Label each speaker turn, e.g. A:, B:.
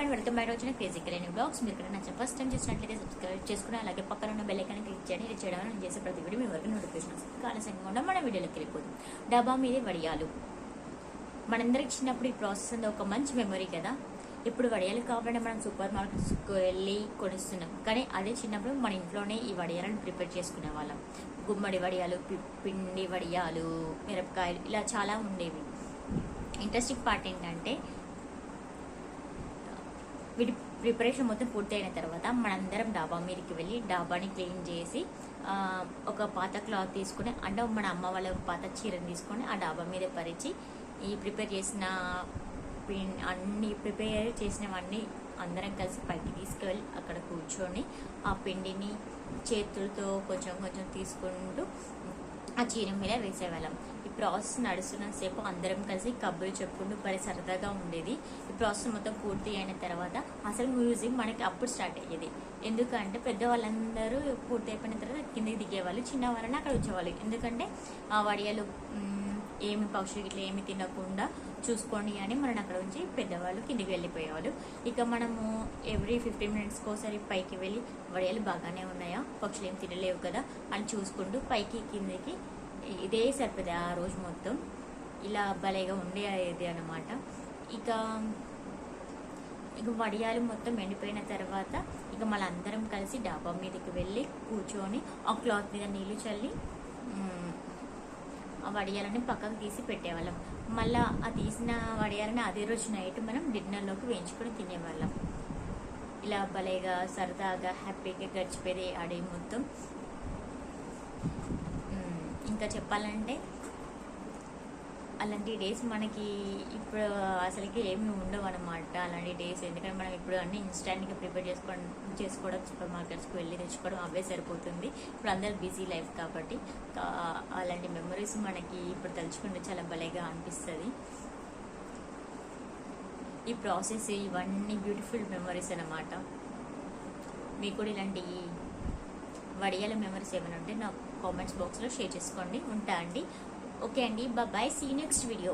A: And welcome back వచ్చిన crazy కలేని blogs మీరు కూడా నచ్చిన ఫస్ట్ టైం చూసినట్లయితే సబ్స్క్రైబ్ చేసుకుని అలాగే పక్కన ఉన్న బెల్ ఐకాన్ క్లిక్ చేయండి ఇది చేయడం నేను చేసే ప్రతి వీడియో మీ వరకు నోటిఫికేషన్ వస్తుంది ఆలస్యంగా ఉండడం మన వీడియోలోకి వెళ్ళిపోతుంది డబ్బా మీదే వడియాలు. మనందరికి చిన్నప్పుడు ఈ ప్రాసెస్ అనేది ఒక మంచి మెమరీ కదా. ఇప్పుడు వడియాలు కావాలంటే మనం సూపర్ మార్కెట్స్కి వెళ్ళి కొనిస్తున్నాం. కానీ అదే చిన్నప్పుడు మన ఇంట్లోనే ఈ వడియాలను ప్రిపేర్ చేసుకునే వాళ్ళం. గుమ్మడి వడియాలు పి- పిండి వడియాలు మిరపకాయలు ఇలా చాలా ఉండేవి. ఇంట్రెస్టింగ్ పార్ట్ ఏంటంటే వీటి ప్రిపరేషన్ మొత్తం పూర్తయిన తర్వాత మనందరం డాబా మీదకి వెళ్ళి డాబాని క్లీన్ చేసి ఒక పాత క్లాత్ తీసుకుని అంటే మన అమ్మ వాళ్ళ పాత చీరని తీసుకొని ఆ డాబా మీద పరిచి ఈ ప్రిపేర్ చేసిన అన్ని ప్రిపేర్ చేసినవన్నీ అందరం కలిసి పైకి తీసుకువెళ్ళి అక్కడ కూర్చొని ఆ పిండిని చేతులతో కొంచెం కొంచెం తీసుకుంటూ ఆ చీర మీద వేసేవాళ్ళం. ప్రాసెస్ నడుస్తున్నంతసేపు అందరం కలిసి కబుర్లు చెప్పుకుంటూ భలే సరదాగా ఉండేది. ఈ ప్రాసెస్ మొత్తం పూర్తి అయిన తర్వాత అసలు మ్యూజిక్ మనకి అప్పుడు స్టార్ట్ అయ్యేది. ఎందుకంటే పెద్దవాళ్ళందరూ పూర్తి అయిపోయిన తర్వాత కిందకి దిగేవాళ్ళు చిన్న వాళ్ళని అక్కడ వచ్చేవాళ్ళు ఎందుకంటే ఆ వడియాలు ఏమి పక్షులు ఇట్లా ఏమి తినకుండా చూసుకోండి అని మనం అక్కడ ఉంచి పెద్దవాళ్ళు కిందికి వెళ్ళిపోయేవాళ్ళు. ఇక మనము ఎవ్రీ ఫిఫ్టీన్ మినిట్స్కి ఒకసారి పైకి వెళ్ళి వడియాలు బాగానే ఉన్నాయా పక్షులు ఏం తినలేవు కదా అని చూసుకుంటూ పైకి కిందకి ఇదే సరిపోతుంది ఆ రోజు మొత్తం. ఇలా భలేగా ఉండేది అన్నమాట. ఇక ఇక వడియాలు మొత్తం ఎండిపోయిన తర్వాత ఇక మళ్ళీ అందరం కలిసి డాబా మీదకి వెళ్ళి కూర్చొని ఆ క్లాత్ మీద నీళ్ళు చల్లి ఆ వడియాలని పక్కకు తీసి పెట్టేవాళ్ళం. మళ్ళా ఆ తీసిన వడియాలని అదే రోజు నైట్ మనం డిన్నర్లోకి వేయించుకొని తినేవాళ్ళం. ఇలా భలేగా సరదాగా హ్యాపీగా గడిచిపోయేది ఆడే మొత్తం. ఇంకా చెప్పాలంటే అలాంటి డేస్ మనకి ఇప్పుడు అసలుకి ఏమి ఉండవు అనమాట అలాంటి డేస్ ఎందుకంటే మనం ఇప్పుడు అన్ని ఇన్స్టాంట్గా ప్రిపేర్ చేసుకోవడం చేసుకోవడం సూపర్ మార్కెట్స్కి వెళ్ళి తెచ్చుకోవడం అవే సరిపోతుంది. ఇప్పుడు అందరు బిజీ లైఫ్ కాబట్టి అలాంటి మెమరీస్ మనకి ఇప్పుడు తలుచుకుంటే చాలా భలేగా అనిపిస్తుంది. ఈ ప్రాసెస్ ఇవన్నీ బ్యూటిఫుల్ మెమరీస్ అనమాట మీకు కూడా ఇలాంటి వడియాల మెమరీస్ ఏమైనా ఉంటే నా కామెంట్స్ బాక్స్లో షేర్ చేసుకోండి. ఉంటా అండి. ఓకే అండి. Bye see next video